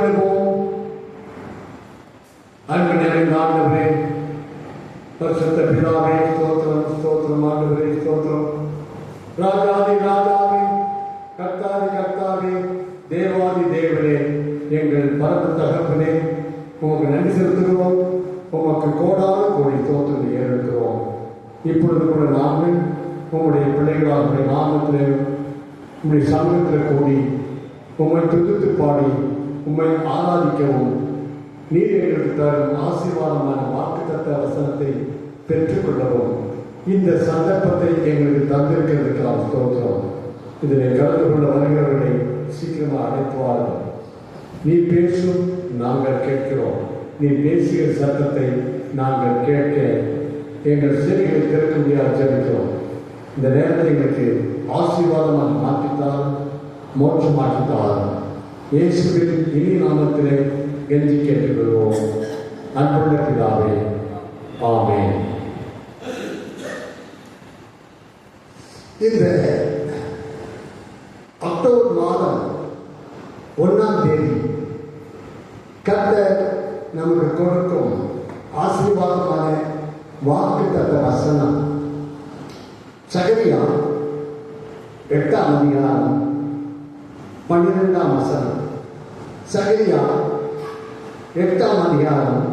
பண்ணுவோம் அன்பு நிறைந்த ஆண்டவரே பரிசுத்த பிதாவே ஸ்தோத்திரம் ஸ்தோத்திரம் ஆண்டவரே ஸ்தோத்திரம். ராஜாதி ராஜாவே கர்த்தாதி கர்த்தாவே தேவாதி தேவனே எங்கள் பரம தகப்பனே உமக்கு நன்றி செலுத்துகிறோம். உமக்கு கோடான கோடி தோற்றம் ஏறெடுக்கிறோம். இப்பொழுது கூட நாங்கள் உங்களுடைய பிள்ளைகளாக நாமத்திலே உங்களுடைய சமூகத்தில் கூடி உங்களை துதித்து பாடி உம்மை ஆராதிக்கவும். நீர் எங்களுக்கு தரும் ஆசீர்வாதமான வாக்குத்தத்த வசனத்தை பெற்றுக்கொள்ளவும். இந்த சந்தர்ப்பத்தை எங்களுக்கு தந்திருக்கிறதுக்காக ஸ்தோத்திரம். இதில் கலந்து கொள்ள வருகிறவர்களை சீக்கிரமாக அழைத்துவார்கள் நீ பேசும் நாங்கள் கேட்கிறோம். நீ பேசிய சத்தத்தை நாங்கள் கேட்க எங்கள் செவிகளை திறக்க முடியாது ஜெபிக்கிறோம். இந்த நேரத்தை எங்களுக்கு ஆசீர்வாதமாக மாற்றித்தால் மோட்சமாக்கித்தால் இயேசுவின் இனி நாமத்திலே கெஞ்சி கேட்டுக்கொள்வோம். அன்புள்ள பிதாவே ஆமே இந்த அக்டோபர் மாதம் ஒன்றாம் தேதி கர்த்தர் நமக்கு கொடுக்கும் ஆசீர்வாதமான வாக்கு தந்த வசனம். சகரியா எட்டாம் அதிகாரம் பன்னிரெண்டாம் வசனம் சகரியா எட்டாம் அதிகாரம்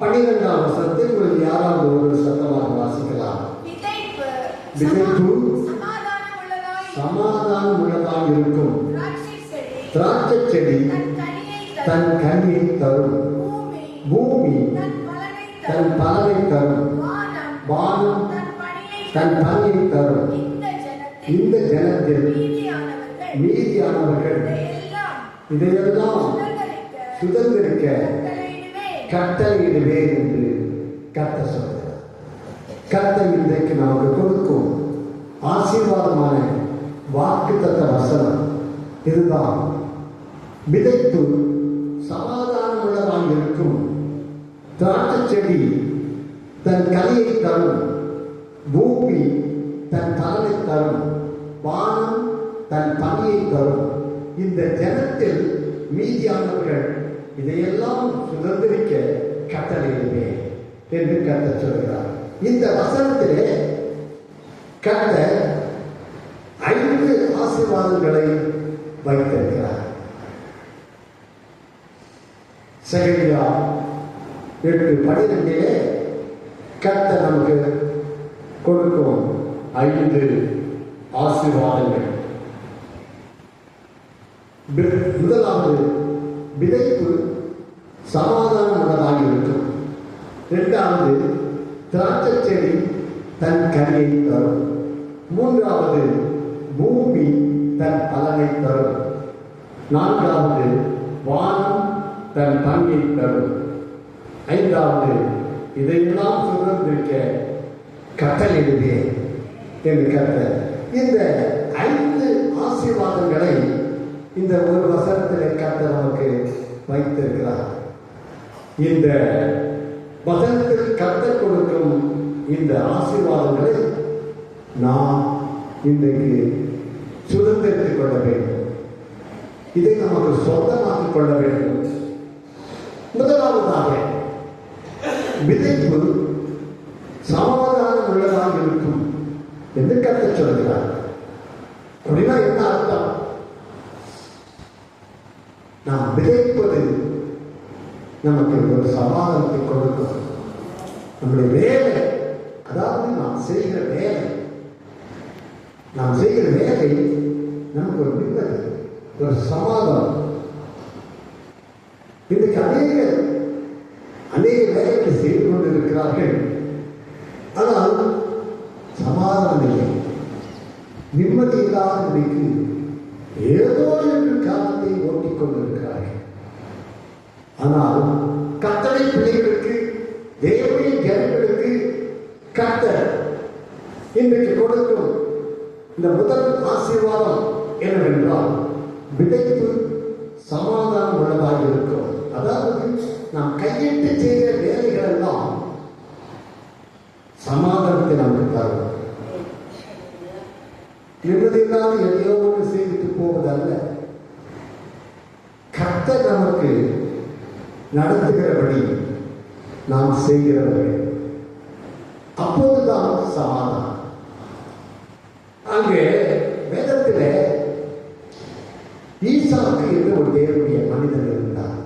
பன்னிரெண்டாம் வசனத்தில் உங்கள் யாராவது ஒரு சத்தமாக வாசிக்கலாம் விதைப்பு சமாதானம் உள்ளதாக இருக்கும் திராட்சை செடி தன் கனியை தரும் பூமி தன் பலனை தரும் வானம் தன் பணியை தரும் இந்த ஜனத்தில் மீதியானவர்கள் இதையெல்லாம் சுதந்தரிக்க கட்டளையிடுவேன். என்று கத்த சொல்கிறார். கத்த இன்றைக்கு நமக்கு கொடுக்கும் ஆசீர்வாதமான வாக்கு தத்த வசனம் இதுதான். விதைத்து சமாதானம் உள்ளதாக இருக்கும் திராட்சை செடி தன் கனியை தரும் பூமி தன் பலனை தரும் வானம் தன் பணியை தரும். இந்த ஜனத்தில் மீதியானவர்கள் இதையெல்லாம் சுதந்திரிக்க கட்டளையிடுவே என்று கத்த சொல்கிறார். இந்த வசனத்திலே கத்த ஐந்து ஆசீர்வாதங்களை வைத்திருக்கிறார். செகண்டியா எட்டு பனிரெண்டிலே கத்த நமக்கு கொடுக்கும் ஐந்து ஆசீர்வாதங்கள். முதலாவது விதைப்பு சமாதானமானதாக இருக்கும். இரண்டாவது திராட்சை செடி தன் கனியை தரும். மூன்றாவது பூமி தன் பலனை தரும். நான்காவது வானம் தன் பணியை தரும். ஐந்தாவது இதையெல்லாம் சுதந்திருக்க கட்டல் எழுதிய என்று கத்த இந்த ஐந்து ஆசீர்வாதங்களை இந்த ஒரு வசனத்திலே கத்த நமக்கு வைத்திருக்கிறார். இந்த வசனத்தில் கத்த கொடுக்கும் இந்த ஆசீர்வாதங்களை நாம் இன்றைக்கு சுதந்திரித்துக் கொள்ள வேண்டும். இதை நமக்கு சொந்தமாக்கிக் கொள்ள வேண்டும். முதலாவதாக விதைப்பு சமாதானம் உள்ளதாக இருக்கும் என்று கத்த சொல்கிறார். அப்படின்னா என்ன அர்த்தம்? நாம் விதைப்பது நமக்கு ஒரு சமாதானத்தை கொடுக்கும். நம்முடைய வேலை அதாவது நாம் செய்கிற வேலை நாம் செய்கிற வேலை நமக்கு ஒரு நிம்மதி ஒரு சமாதானம். இன்றைக்கு அநேக அநேக வேலைகளை செய்து கொண்டிருக்கிறார்கள். ஆனால் சமாதானம் இல்லை. நிம்மதி இல்லாத நிலைக்கு கத்தர் இன்றைக்கு கொடுக்கும் இந்த முதல் ஆசீர்வாதம் என்னவென்றால் விதைப்பு சமாதானம் உள்ளதாக இருக்கும். அதாவது நாம் கையிட்டு செய்கிற வேலைகள் எல்லாம் சமாதானத்தை நமக்கு தரும் நிம்மதியில்லாத எதையோ ஒன்று செய்துட்டு போவதல்ல. கத்த நமக்கு நடத்துகிறபடி நாம் செய்கிறவர்கள். அப்போதுதான் சமாதானம். அங்கே வேதத்திலே ஈசாக்கு என்று ஒரு தேவனுடைய மனிதன் இருந்தார்.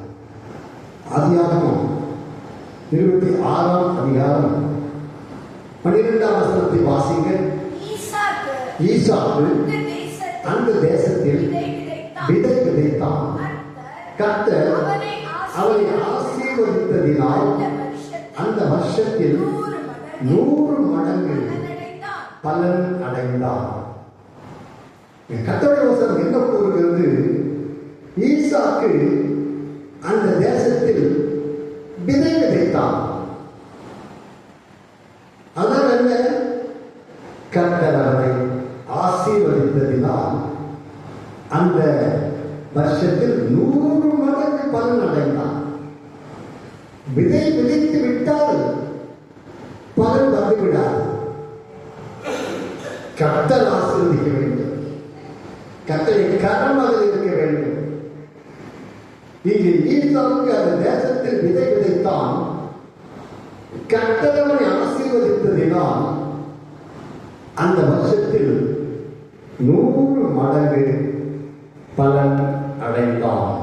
ஆதியாகமம் இருபத்தி ஆறாம் அதிகாரம் பன்னிரெண்டாம் வசனத்தை வாசிங்கள் ஈசாக்கு அந்த தேசத்தில் விதை விதைத்தான். அவனை அவனை ஆசீர்வதித்ததினால் அந்த வருஷத்தில் நூறு மடங்கு பலன் அடைந்தான். கத்தோடைய வசனம் என்ன கூறுகிறது? ஈசாக்கு அந்த தேசத்தில் விதை விதைத்தான். அதான் என்ன கர்த்தர் அவனை ஆசீர்வதித்ததினால் அந்த வருஷத்தில் நூறு மடங்கு பலன் அடைந்தான் விதை விதைத்து விட்டால் பலன் வந்து விடாது கர்த்தர் ஆசீர்வதிக்க வேண்டும் கர்த்தரை கரம் அதில் இருக்க வேண்டும். இங்கே ஈசாக்கு அந்த தேசத்தில் விதை விதைத்தான். கட்டளவனை ஆசீர்வதித்ததினால் அந்த வருஷத்தில் நூறு மடங்கு பலன் அடைந்தான்.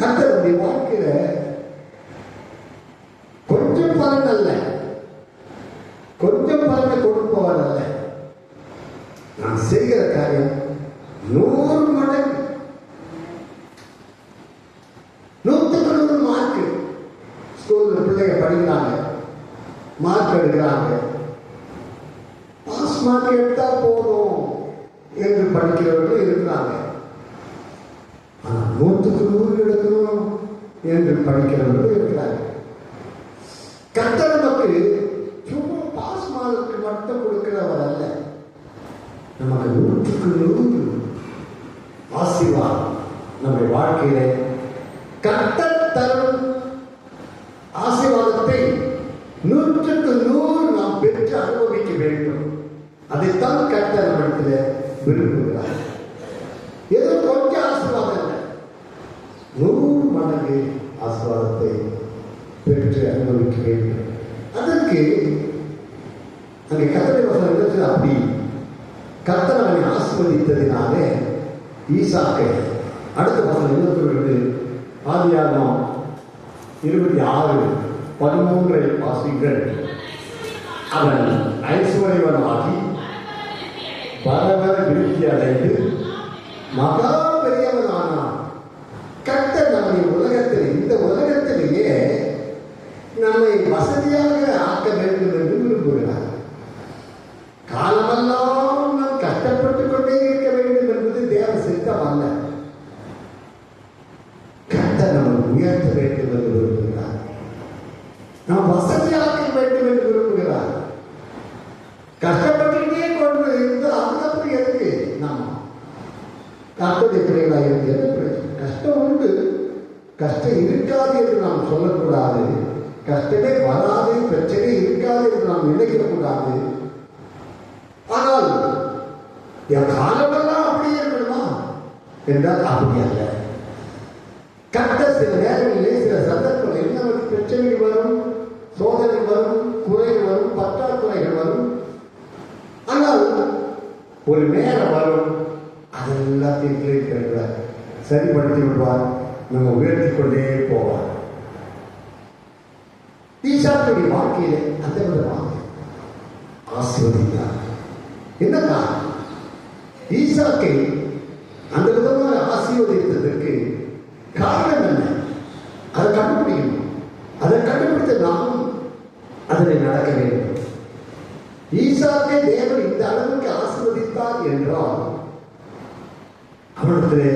கத்தருடைய வாழ்க்கையில கொஞ்சம் பலன் அல்ல. கொஞ்சம் பலனை கொடுப்பவர் அல்ல. நான் செய்கிற காரியம் நூறு மடங்கு நூற்றுக்கு நூறு மார்க் ஸ்கூல்ல பிள்ளைங்க படிக்கிறாங்க மார்க் எடுக்கிறாங்க பாஸ் மார்க் எடுத்தா போதும் என்று படிக்கிறவர்கள் இருக்கிறாங்க ஆனா நூற்றுக்கு நூறு எடுக்கணும் என்று படிக்கிறவர்கள் இருக்கிறாங்க கர்த்தர் நமக்கு சும்மா பாஸ் மார்க்கு மட்டும் கொடுக்கிறவர் அல்ல. நமக்கு நூற்றுக்கு நூறு ஆசீர்வாதம் நம்முடைய வாழ்க்கையில. கர்த்தர் தரும் ஆசீர்வாதத்தை நூற்றுக்கு நூறு நாம் பெற்று அனுபவிக்க வேண்டும் அதைத்தான் கர்த்தர் நம்மிடத்தில் விரும்புகிறார் ஏதோ கொஞ்சம் ஆசீர்வாதம் இல்லை நூறு மடங்கு ஆசீர்வாதத்தை பெற்று அனுபவிக்க வேண்டும் அதற்கு அங்கே கத்தரை வசனம் இருந்துச்சு அப்படி கத்தர் அவனை ஆசிர்வதித்ததினாலே ஈசாக்கை அடுத்த வசனம் இருபத்தி ரெண்டு ஆதியாகம் இருபத்தி ஆறு பதிமூன்றை வாசிங்கள் அவன் ஐஸ்வர்யவனாகி வர வர விருத்தி அடைந்து மகா பெரியவனானான். கட்ட நம்மை உலகத்தில் இந்த உலகத்திலேயே நம்மை வசதியாக ஆக்க வேண்டும் என்று விரும்புகிறார் காலமெல்லாம் நாம் கஷ்டப்பட்டுக் கொண்டே இருக்க வேண்டும் என்பது தேவ சித்தம் அல்ல கர்த்தர் நம்மை உயர்த்த வேண்டும் என்று விரும்புகிறார் நாம் வசதியாக்க வேண்டும் என்று விரும்புகிறார் கஷ்டப்பட்டுட்டே கொண்டு இருந்து அதுக்கப்புறம் எதுக்கு நாம கர்த்தருடைய பிள்ளைகளாக இருந்து என்ன பிரயோஜனம்? கஷ்டம் உண்டு கஷ்டம் இருக்காது என்று நாம் சொல்லக்கூடாது கஷ்டமே வராது பிரச்சனை இருக்காது என்று நாம் நினைக்கக்கூடாது. ஆனால் என் காலமெல்லாம் அப்படியே இருக்கணுமா? என்றால் அப்படி அல்ல. கட்ட சில நேரங்களிலே சில சந்தர்ப்பங்களில் நமக்கு பிரச்சனைகள் வரும் சோதனை வரும் குறைகள் வரும் பற்றாக்குறைகள் வரும். ஆனால் ஒரு நேரம் வரும் அதெல்லாத்தையும் கேட்கிறார் சரிப்படுத்தி விடுவார். நம்ம உயர்த்தி கொண்டே போவார். ஈசாக்குடைய வாழ்க்கையிலே அந்த விதமாக ஆசீர்வதித்தார் என்னக்கா? ஈசாக்கை அந்த விதமாக ஆசீர்வதித்ததற்கு காரணம் என்ன? அதை கண்டுபிடிக்கணும். அதை கண்டுபிடித்த நாமும் அதனை நடக்க வேண்டும். ஈசாக்கை தேவன் இந்த அளவுக்கு ஆசீர்வதித்தார் என்றால் அவனிடத்திலே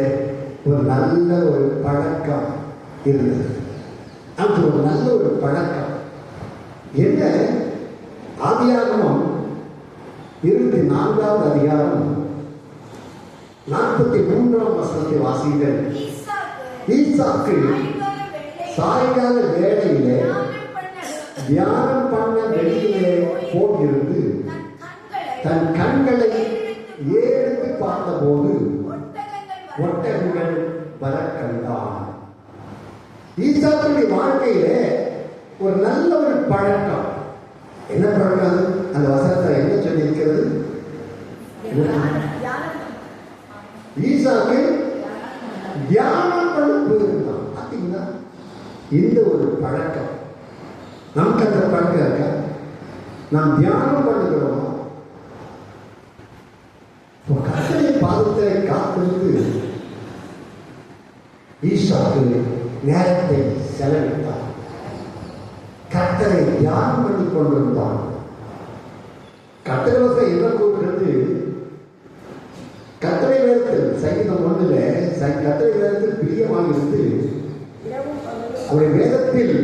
ஒரு நல்ல ஒரு பழக்கம் இருந்தது. அது ஒரு நல்ல ஒரு பழக்கம் என்ன? ஆதியாகமம் இருபத்தி நான்காவது அதிகாரம் நாற்பத்தி மூன்றாம் வசனத்தை வாசிங்கள் ஈசாக்கு சாயங்கால வேளையில் தியானம் பண்ண வெளியிலே போகிறது. தன் கண்களை ஏறெடுத்து பார்த்தபோது. ஒட்டகங்கள் வர கண்டான் ஈசாக்குடைய வாழ்க்கையில ஒரு நல்ல ஒரு பழக்கம். என்ன பழக்கம்? அந்த வசனத்துல என்ன சொல்லி இருக்கிறது ஈசாக்கு தியானம். பண்ண போயிருந்தான் பார்த்தீங்களா இந்த ஒரு பழக்கம். நமக்கு அந்த பழக்கம் இருக்கா? நாம் தியானம் பண்ணுகிறோமா? கர்த்தரை பாதத்தை காத்திருந்து ஈசாக்கு நேரத்தை செலவிட்டார். கர்த்தரை தியானம் பண்ணி கொண்டிருந்தான் கர்த்தரவசம் என்ன கூறுகிறது? கர்த்தரை வேதத்தில் சங்கீதம் ஒன்றில் ச- கர்த்தரை வேதத்தில் பிரியமாக இருந்து அவருடைய வேதத்தில்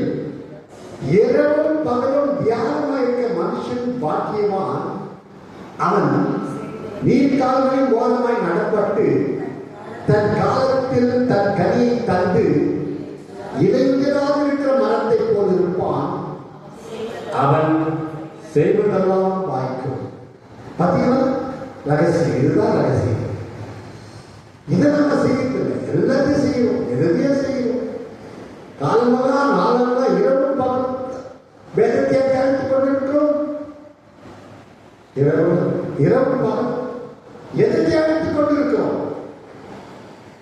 இரவும் பகலும் தியானமாக இருக்க மனுஷன் பாக்கியமான் அவன் நீர்கால்களின் ஓரமாய் நடப்பட்டு தன் காலத்தில் தன் கனியை தந்து இளைஞராக இருக்கிற மரத்தை அவன் செய்வதெல்லாம் வாய்க்கும். பார்த்தீங்கன்னா ரகசியம். இதுதான் ரகசியம். இதை நம்ம செய்யறதில்லை எல்லாத்தையும் செய்யணும். எதையே செய்யணும். காலமாக நாளெல்லாம் இரவும் பகலும் வேதத்தை தியானித்து கொண்டிருக்கிறோம். இரவு இரவு பகல் எதை தியானித்துக் கொண்டிருக்கிறோம்?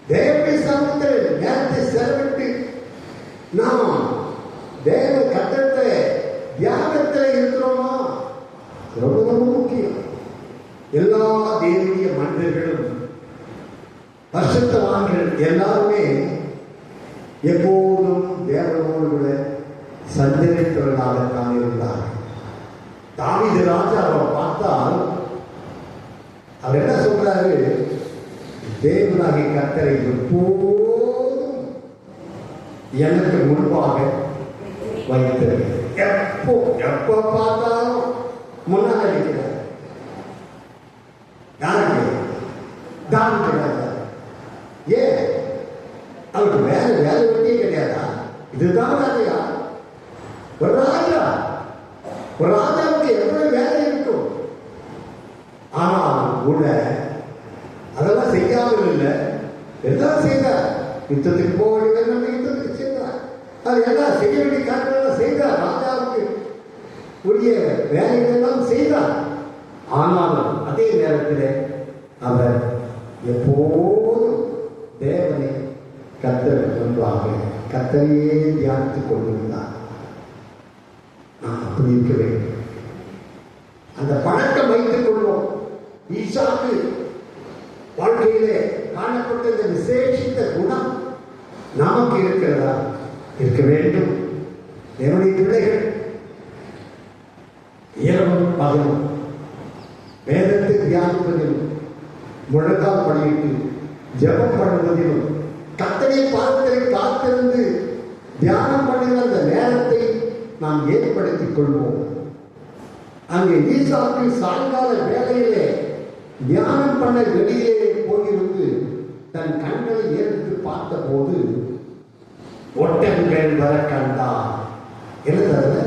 தேவை சமத்தில் நேரத்தை செலவிட்டு நாம் தியாகத்தில் இருக்கிறோமா? ரொம்ப ரொம்ப முக்கியம். எல்லா தேவிய மனிதர்களும் பரிசுத்தவான்கள் எல்லாருமே எப்போதும் தேவனோடு கூட சஞ்சரித்தவர்களாகத்தான் இருந்தார் தாவீது ராஜா அவரை பார்த்தால் அவர் என்ன சொல்றாரு? தேவனாகி கத்தரை எப்போதும் எனக்கு முன்பாக வைத்திருக்கிறது எப்போ எப்போ பார்த்தாலும் முன்னாடி இருக்கிறார் யாருக்கு தான் கிடையாது ஏன் அவருக்கு வேலை வேலை வெட்டியே கிடையாதா இதுதான் வேலையா ஒரு ராஜா ஒரு ராஜாவுக்கு எவ்வளவு வேலை இருக்கும் ஆனால் கூட அதெல்லாம் செய்யாமல் இல்லை எல்லாம் செய்தார் யுத்தத்துக்கு போக வேண்டியது யுத்தத்துக்கு செய்தார் அது எல்லாம் செய்ய வேண்டிய காரணம் செய்தார் ராஜாவுக்கு உரிய வேலைகளெல்லாம் செய்தார் ஆனாலும் அதே நேரத்தில் அவர் எப்போதும் தேவனை கத்தர் முன்பாக கத்தரையே தியானித்துக் கொண்டிருந்தார். நான் அப்படி இருக்க வேண்டும். அந்த பழக்கம் வைத்துக் கொள்வோம். ஈஷாக்கு வாழ்க்கையிலே காணப்பட்ட இந்த விசேஷித்த குணம் நமக்கு இருக்கிறதா? இருக்க வேண்டும். என்னுடைய பிள்ளைகள் இரவும் பகலும் வேதத்தை தியானிப்பதிலும் முழக்கால் படியிட்டு ஜெபம் பண்ணுவதிலும் கத்தனை பாதத்தை காத்திருந்து தியானம் பண்ணுகிற அந்த நேரத்தை நாம் ஏற்படுத்திக் கொள்வோம். அங்கே ஈசாக்கு சாயங்கால வேலையிலே தியானம் பண்ண வெளியே போயிருந்து தன் கண்களை ஏற்று பார்த்தபோது ஒட்டகங்கள் வர கண்டார். என்னது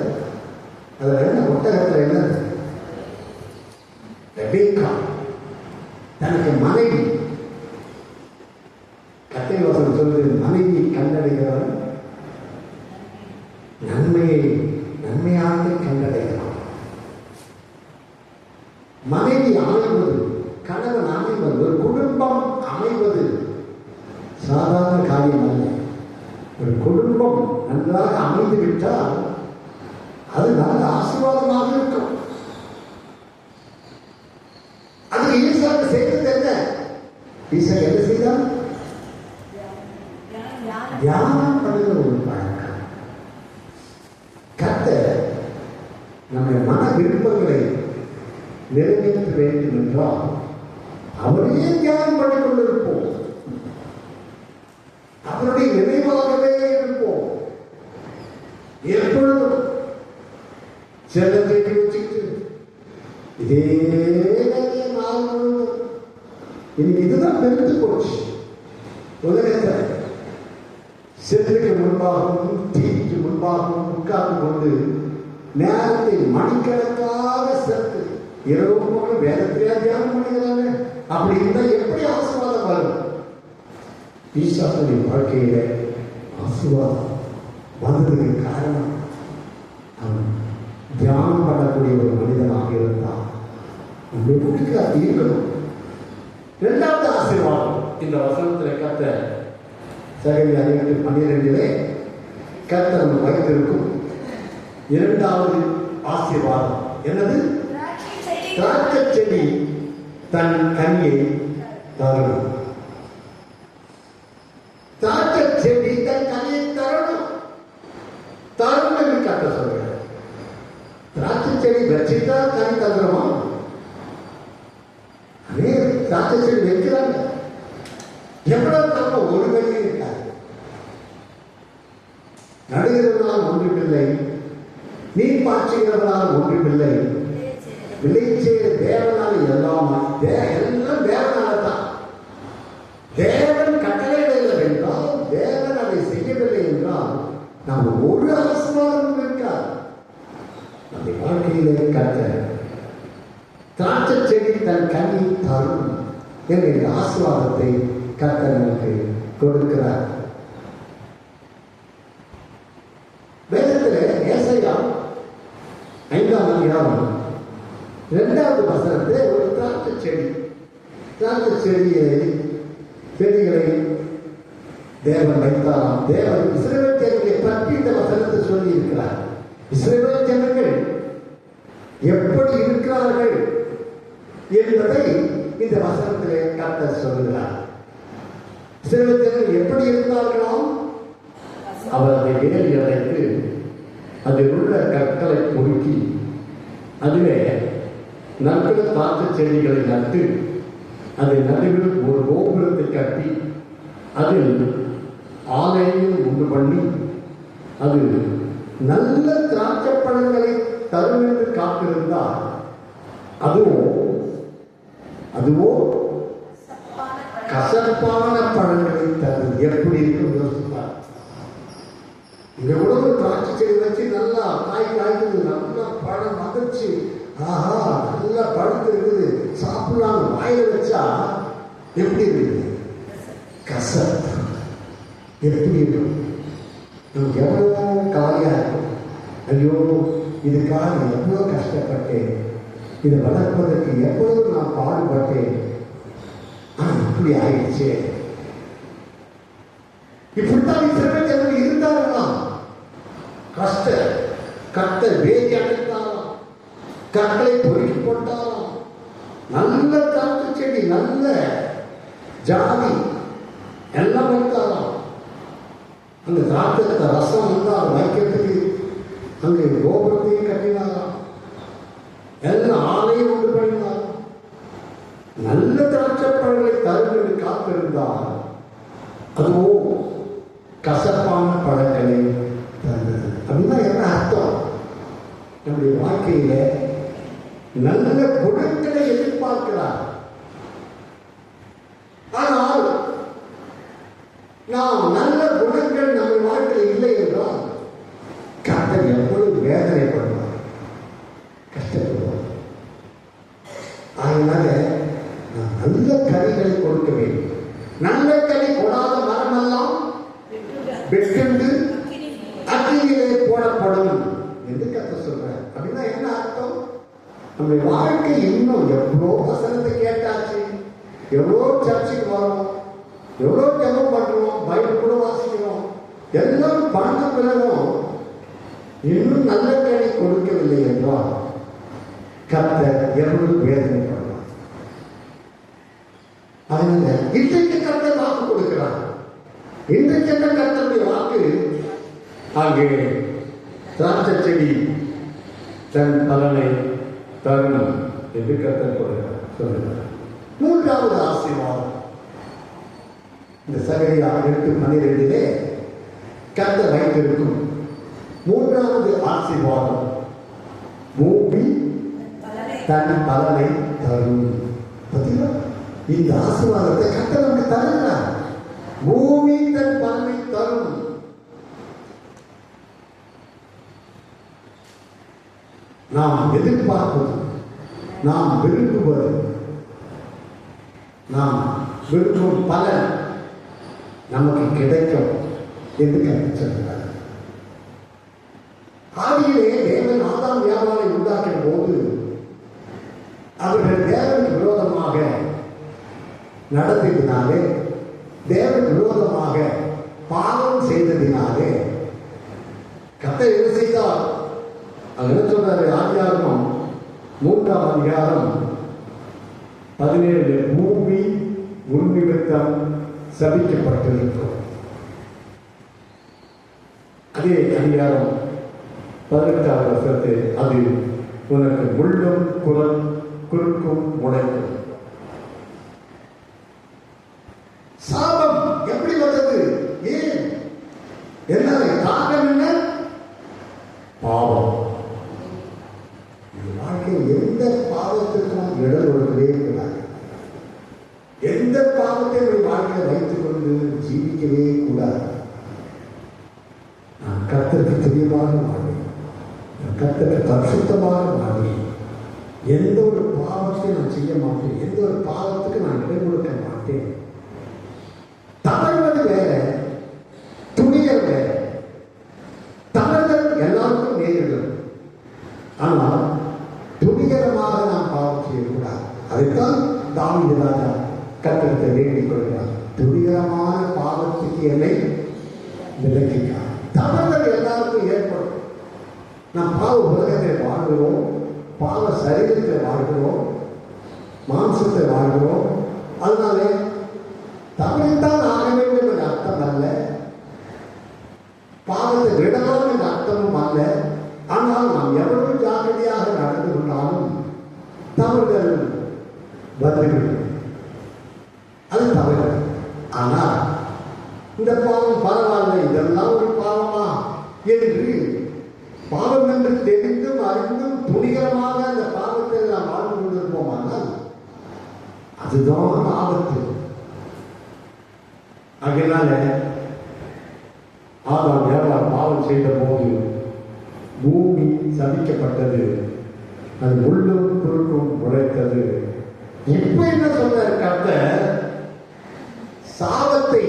அதுல என்ன ஒட்டகத்துல என்னது ரெபேக்கா. தனக்கு மனைவி. கத்தை வசனம் சொல்வது மனைவி கண்டடைகிறார் நன்மையை நன்மையாக கண்டடைகிறார் மனைவி அமைவது கணவன் அமைவது ஒரு குடும்பம் அமைவது சாதாரண காரியம் அல்ல. ஒரு குடும்பம் நன்றாக அமைந்து விட்டால் அது நல்ல ஆசீர்வாதமாக இருக்கும். அது ஈசாக்கு செய்தது என்ன? ஈசாக்கு என்ன செய்தார் தியானம் பண்ணுகிற ஒரு பழக்கம். கத்த நம்முடைய மன விருப்பங்களை நிறைவேற்ற வேண்டும் என்றால் அவரையே தியானம் பண்ணிக் கொண்டிருப்போம். அவருடைய நினைவாகவே செல்லத்தை வச்சுக்கிட்டு இதே வேலையை நாள் இன்னைக்கு இதுதான் பெருத்து போச்சு. உலகத்தை செல்லுக்கு முன்பாகவும் டிவிக்கு முன்பாகவும் உட்கார்ந்து கொண்டு நேரத்தை மணிக்கணக்காக செலுத்து இரவு பகலும் வேதத்தையா தியானம் பண்ணுகிறாங்க அப்படி இருந்தா எப்படி ஆசீர்வாதம் வரும்? ஈசாசனின் வாழ்க்கையில ஆசீர்வாதம் வந்ததுக்கு காரணம் அவன் தியானம் பண்ணக்கூடிய ஒரு மனிதனாக இருந்தான் நம்ம எப்படி அப்படி இருக்கணும். இரண்டாவது ஆசீர்வாதம். இந்த வசனத்தில் கத்த சகவி அறிவித்து பன்னிரெண்டிலே கத்தர் வைத்திருக்கும் இரண்டாவது ஆசீர்வாதம். என்னது? திராட்சை செடி தன் கனியை தரும் திராட்சை செடி தன் கனியை தரணும் தரும் என்று கத்த சொல்கிறார் திராட்சை செடி కానీ கனி தந்துருமா அதே திராட்சை செடி வைக்கிறாங்க எவ்வளவு நம்ம ஒரு கனியும் இருக்காது நடுகிறவனால் ஒன்றுமில்லை. நீர் பாய்ச்சுகிறவனால் ஒன்றுமில்லை. விளைச்சே தேவனால் எல்லாம் எல்லாம் தேவனால தான் தேவன் கட்டளையிடவில்லை என்றால் தேவன் அதை செய்யவில்லை என்றால் நாம் ஒரு ஆசீர்வாதமும் இருக்காது நம்முடைய கத்த திராட்சை செடி தன் கனி தரும் என்கிற ஆசீர்வாதத்தை கத்த நமக்கு கொடுக்கிறார். வேதத்தில் ஏசையா ஐந்தாம் அதிகாரம் இரண்டாவது வசனத்திலே ஒரு திராட்சை செடி திராட்சை செடியை செடிகளை தேவன் வைத்தாராம். தேவன் இஸ்ரேல் ஜனங்களை பற்றி இந்த வசனத்தை சொல்லி இருக்கிறார் இஸ்ரவேல் ஜனங்கள் எப்படி இருக்கிறார்கள் என்பதை இந்த வசனத்திலே கர்த்தர் சொல்கிறார் இஸ்ரவேல் எப்படி இருந்தார்களாம்? அவர் அதை வேலி அடைத்து அதில் உள்ள கற்களை பொறுக்கி அதிலே நல்ல தாத்து செடிகளை நட்டு அதை நடுவில் ஒரு கோபுரத்தை கட்டி அதில் ஆலையும் உண்டு பண்ணி அது நல்ல திராட்சை பழங்களை தரும் என்று காத்திருந்தால் அதுவும் அதுவோ? கசப்பான பழங்களை தரும் எப்படி இருக்கும் யோசிப்பார் இங்க கூட ஒரு திராட்சை செடி வச்சு நல்லா காய் காய்க்குது. நல்லா பழம் மகிழ்ச்சி ஆஹா நல்லா பழுத்து இருக்குது. சாப்பிடலாம் வாயில வச்சா எப்படி இருக்குது? கசப்பு. எப்படி இருக்கும்? நமக்கு எவ்வளோ காலியா இருக்கும்? ஐயோ இதுக்காக நான் எவ்வளோ கஷ்டப்பட்டேன்? இதை வளர்ப்பதற்கு எவ்வளவு நான் பாடுபட்டேன்? இப்படி ஆயிடுச்சே. இப்படித்தான் இஸ்ரவேல் இருந்தார்களாம் கஷ்ட கத்த வேதி அடைத்தாராம் கட்டளை பொறுக்கி போட்டாராம் நல்ல காட்டு செடி நல்ல ஜாதி எல்லாம் வைத்தாராம் அந்த திராட்சத்தை ரசம் வந்தால் வைக்கிறதுக்கு அங்கே கோபுரத்தையும் கட்டினாராம் எல்லாம் ஆலையும் உண்டு பண்ணினார் நல்ல திராட்சை பழங்களை தரும் என்று காத்திருந்தார். அதுவோ கசப்பான பழங்களை தந்தது. அப்படின்னா என்ன அர்த்தம்? நம்முடைய வாழ்க்கையில நல்ல குணங்களை எதிர்பார்க்கிறார். ஆனால் நாம் நல்ல குணங்கள் நம்ம வாழ்க்கையில் இல்லை என்றால் கர்த்தர் எவ்வளவு வேதனைப்படுவார் கஷ்டப்படுவார் அதனால நான் நல்ல கனிகளை கொடுக்க நல்ல கனி கொடாத மரமெல்லாம் வெட்டுண்டு அக்னியிலே போடப்படும் என்று கத்த சொல்றார். அப்படின்னா என்ன அர்த்தம்? நம்முடைய வாழ்க்கை இன்னும் எவ்வளோ வசனத்தை கேட்டாச்சு? எவ்வளோ சர்ச்சுக்கு வரோம்? எவ்வளோ ஜெபம் பண்ணுவோம் பைபிள் கூட வாசிக்கிறோம். எல்லாம் பண்ண பிறகும் இன்னும் நல்ல கனி கொடுக்கவில்லை என்றால் கத்த எவ்வளவு வேதனைப்படுவார் அதனால இன்றைக்கு கர்த்தர் வாக்கு கொடுக்கிறார். இன்றைக்கு என்ன கர்த்தருடைய வாக்கு? அங்கே திராட்சை செடி தன் பலனை தரும் என்று கர்த்தர் கொடுக்கிறார் சொல்லுகிறார் மூன்றாவது ஆசீர்வாதம். இந்த சகரியா எட்டு பன்னிரெண்டிலே கர்த்தர் வைத்திருக்கும் மூன்றாவது ஆசீர்வாதம். பூமி தன் பலனை தரும். பார்த்தீங்களா இந்த ஆசீர்வாதத்தை கர்த்தர் நமக்கு தருகிறார். பூமி தன் பலனை தரும். நாம் எதிர்பார்ப்பது நாம் விரும்புவது நாம் விரும்பும் பலன் நமக்கு கிடைக்கும் என்று கற்று சொல்கிறார். ஆதியிலே தேவன் ஆதாம் வியாபாரம் உண்டாக்கிய போது அவர்கள் தேவனுக்கு விரோதமாக நடந்ததினாலே தேவன் விரோதமாக பாவம் செய்ததினாலே கத்தை என்ன செய்தால் அது என்ன சொல்றாரு? ஆதியாகமம் மூன்றாம் அதிகாரம் பதினேழு பூமி உன்னிமித்தம் சபிக்கப்பட்டிருக்கும். அதே அதிகாரம் பதினெட்டாவது வருஷத்து அது உனக்கு முள்ளும் குரல் குறுக்கும் முளைக்கும் சாபம் எப்படி வந்தது? ஏன்? என்ன காரணம் என்ன? பாவம். வாழ்க்கையில் எந்த பாவத்திற்கும் இடம் கொடுக்கவே கூடாது. எந்த பாவத்தை ஒரு வாழ்க்கையில் வைத்துக் கொண்டு ஜீவிக்கவே கூடாது. நான் கத்திற்கு தெளிவாக வாழ்வேன் நான் கத்திற்கு பரிசுத்தமாக வாழ்வேன் எந்த ஒரு பாவத்தையும் நான் செய்ய மாட்டேன். எந்த ஒரு பாவத்துக்கு நான் இடம் கொடுக்க மாட்டேன். துணிகரமாக நாம் பாவம் செய்யக்கூடாது. அதைத்தான் தாமிய ராஜா கத்திரத்தை வேண்டிக் கொள்கிறார். துணிகரமான பாவத்துக்கு என்னை விலக்கினார் தவறுகள் எல்லாருக்கும் ஏற்படும். நாம் பாவ உலகத்தில் வாழ்கிறோம் பாவ சரீரத்தில் வாழ்கிறோம் மாம்சத்தை வாழ்கிறோம். அதனாலே தமிழ்தான் ஆக வேண்டும் என்ற அர்த்தம் அல்ல. பாவத்தை விடலாம் என்ற அர்த்தமும் அல்ல ஆனால் நாம் எவ்வளவு ஜாக்கிரதையாக நடந்து கொண்டாலும் தவறுகள் வந்துவிடும் அது தவறு ஆனால் இந்த பாவம் பரவாயில்லை இதெல்லாம் ஒரு பாவமா என்று பாவம் என்று தெரிந்தும் அறிந்தும் துணிகரமாக அந்த பாவத்தை நாம் வாழ்ந்து கொண்டிருப்போமானால் அதுதான் ஆபத்து அதனால ஆதாம் வியாபாரம் பாவம் செய்த போது பூமி சபிக்கப்பட்டது. அது முள்ளும் குறுக்கும் உழைத்தது இப்ப என்ன சொல்ற கத்த சாபத்தை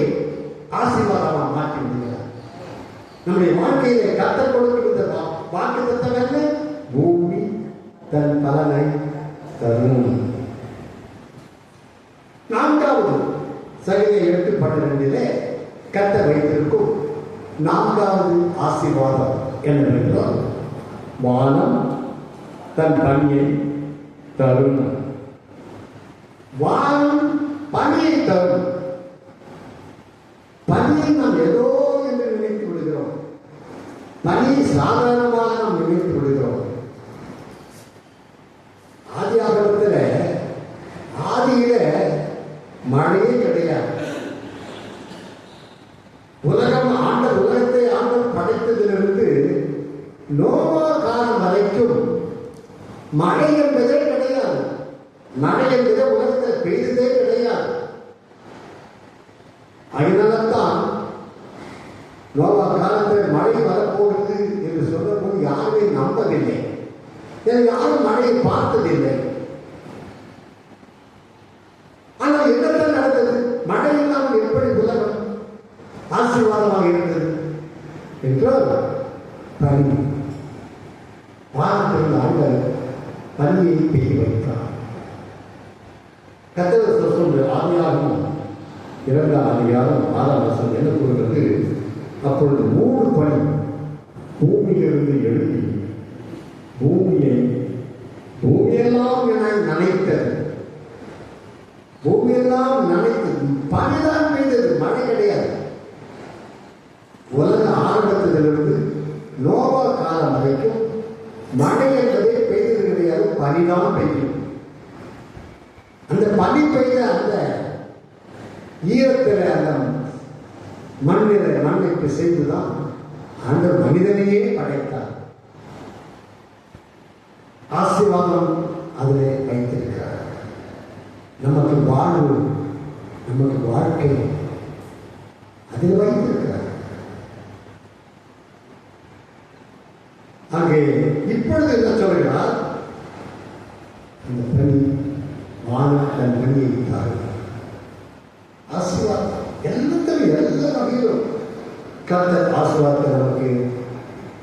ஆசீர்வாதமா மாற்றி விடுகிறார். நம்முடைய வாழ்க்கையில கத்த கொடுக்கிற வாக்கு தத்தம் என்ன? பூமி தன் பலனை தரும். நான்காவது சகிதை எடுத்து பன்னிரெண்டிலே கத்த வைத்திருக்கும் நான்காவது ஆசீர்வாதம் என்னவென்றால் வானம் தன் பணியை தரும்? வானம் பணியை தரும். பணியை நாம் ஏதோ என்று நினைத்து விடுகிறோம். பணி சாதாரணமாக நாம் நினைத்து விடுகிறோம் ஆதி ஆகமத்தில் ஆதியில மழையே கிடையாது உலகம் ஆண்ட உலகத்தை ஆண்டவர் படைத்ததிலிருந்து நோவா காலம் வரைக்கும் மழை என்பதே கிடையாது. மழை என்பதே உலகத்தை பெய்ததே கிடையாது. அதனால்தான் நோவா காலத்தில் மழை வரப்போகுது என்று சொன்னபோது யாருமே நம்பவில்லை. யாரும் மழையை பார்த்ததில்லை ஆனால் என்னதான் நடந்தது மழை இல்லாமல் எப்படி உலகம் ஆசீர்வாதமாக இருந்தது என்றால் பனி வானத்தில் ஆண்டவர் பனியை பெய்ய வைத்தார் கத்தக சொல்ற ஆதியாகவும் இரண்டாம் அதிகாரம் ஆறாம் வருஷம் என்ன கூறுகிறது அப்பொழுது மூணு பூமியிலிருந்து எழுதி பூமியை பூமியெல்லாம் என நினைத்த பூமியெல்லாம் நனைத்து பனிதான் பெய்தது மழை கிடையாது. உலக ஆரம்பத்திலிருந்து நோவா காலம் வரைக்கும் மழை என்பதே பெய்தது கிடையாது பனிதான் பெய்யும் அந்த பனி பெய்த அந்த ஈரத்தில் அந்த மண்ணில் மண்ணுக்கு செய்துதான் அந்த மனிதனையே படைத்தார். ஆசீர்வாதம் அதிலே வைத்திருக்கிறார். நமக்கு வாழ்வு நமக்கு வாழ்க்கை அதில் வைத்திருக்கிறார். அங்கே இப்பொழுது என்ன சொல்கிறார்? அந்த பணி வானத்தன் பணியை தாரு ஆசீர்வாதம் எல்லாத்திலும் கர்த்தர் ஆசீர்வாதத்தை நமக்கு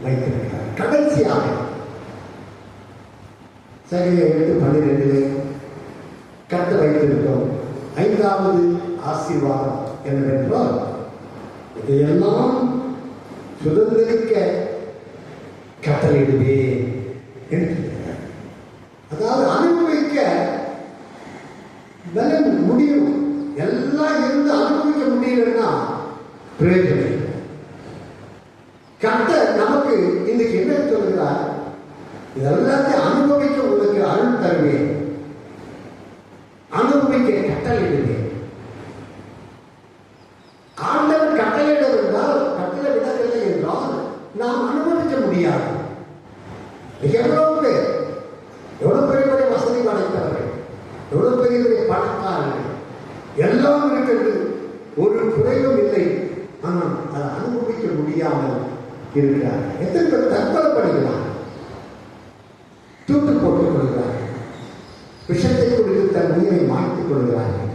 வைத்திருக்கிறார். கடைசியாக. சகையை எட்டு பன்னிரெண்டிலே கட்ட வைத்திருக்கோம் ஐந்தாவது ஆசீர்வாதம் என்னவென்றால் இதையெல்லாம் சுதந்திரிக்க கட்டளையிடுவேன் என்று அதாவது அனுபவிக்க பலன் முடியும் எல்லாம் இருந்து அனுபவிக்க முடியலன்னா பிரயோஜனம் இல்லை. கர்த்தர் நமக்கு இன்னைக்கு என்ன சொல்கிறார் இதெல்லாத்தையும் அனுபவிக்க உங்களுக்கு அருள் தருவேன். அனுபவிக்க கட்டளையிடுவேன். ஆண்டவர் கட்டளையிட என்றால் கட்டளை விடவில்லை என்றால் நாம் அனுபவிக்க முடியாது. எவ்வளவு பேர் எவ்வளவு பெரிய பெரிய வசதி படைத்தவர்கள் எவ்வளவு பெரிய பெரிய பணக்காரர்கள் எல்லாம் இருக்கிறது. ஒரு குறைவும் இல்லை. ஆனால் அதை அனுபவிக்க முடியாமல் இருக்கிறார் எத்தனை பேர் தற்கொலை பண்ணுகிறார் உயிரை கொள்கிறார்கள்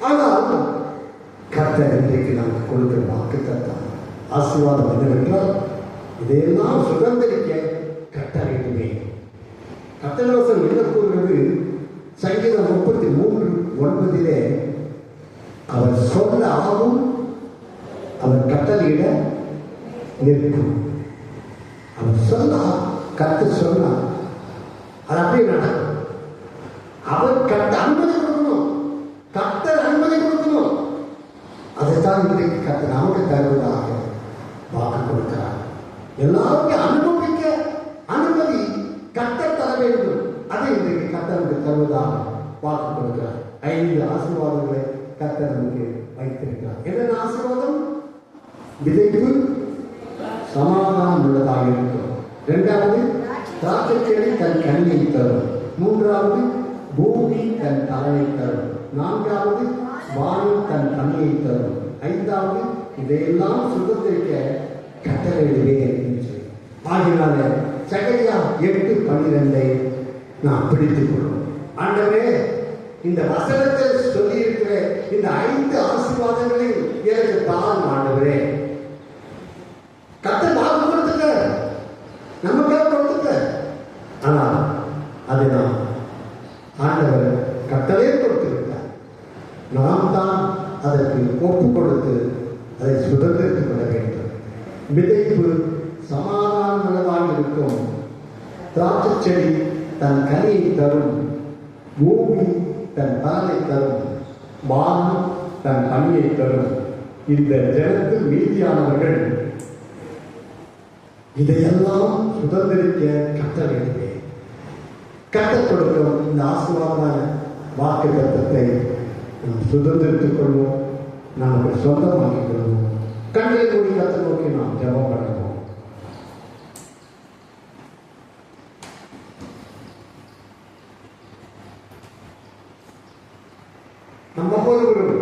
ஆனால் கர்த்தர் இன்றைக்கு நமக்கு கொடுக்கிற வாக்கு தத்தம் ஆசீர்வாதம் என்னவென்றால் இதையெல்லாம் சுதந்திரிக்க கட்டளையிடுமே கத்தலோசம் என்ன கூறுகிறது? சங்கீதம் முப்பத்தி மூன்று ஒன்பதிலே அவர் சொல்ல ஆகும் அவர் கட்டளையிட நிற்கும் அவர் சொன்னா கத்து சொன்னா அது அப்படியே நடக்கும் அவர் கட்ட அனுமதி கொடுக்கணும் கத்தர் அனுமதி கொடுக்கணும் அதைத்தான் இன்றைக்கு கத்த நமக்கு தருவதாக வாக்கு கொடுக்கிறார். எல்லாருக்கும் அனுபவிக்க அனுமதி கத்த தர வேண்டும். அதை இன்றைக்கு கத்தருக்கு தருவதாக வாக்கு கொடுக்கிறார். ஐந்து ஆசீர்வாதங்களை கத்த நமக்கு வைத்திருக்கிறார். என்னென்ன ஆசீர்வாதம்? விதைப்பு சமாதானம் உள்ளதாக இருக்கும் இரண்டாவது திராட்சை செடி தன் கண்ணியை தரும். மூன்றாவது பூமி தன் தலையை தரும். நான்காவது வானம் தன் தன்மையை தரும். ஐந்தாவது இதையெல்லாம் சுத்தத்திற்க கட்டளையிடுவேன் என்று சொல்லி. ஆகினால சகரியா எட்டு பன்னிரெண்டை நாம் பிடித்துக் கொள்வோம். ஆண்டவே இந்த வசனத்தில் சொல்லியிருக்கிற இந்த ஐந்து ஆசீர்வாதங்களையும் எனக்கு தான் ஆண்டவரே. கத்த வாக்கு கொடுத்துட்ட நமக்காக கொடுத்துட்ட ஆனால் அதை நாம் ஆண்டவர் கட்டளே கொடுத்து விட்டார் நாம் தான் அதற்கு ஒப்பு கொடுத்து அதை சுதந்திரத்துக் கொள்ள வேண்டும் விதைப்பு சமாதானமாக இருக்கும் திராட்சை செடி தன் கனியை தரும். பூமி தன் பலனை தரும். வானம் தன் பணியை தரும். இந்த ஜனத்தில் மீதியானவர்கள் இதையெல்லாம் சுதந்திரிக்க கட்டளையிடுவேன் கட்டக் கொடுக்கும் இந்த ஆசீர்வாதமான வாக்கு தத்தத்தை நாம் சுதந்திரித்துக் கொள்வோம். நாம் சொந்தமாக்கிக் கொள்வோம். கண்ணை மூடி கத்த நோக்கி நாம் ஜெபம் பண்ணுவோம் நம்ம ஒவ்வொருவரும்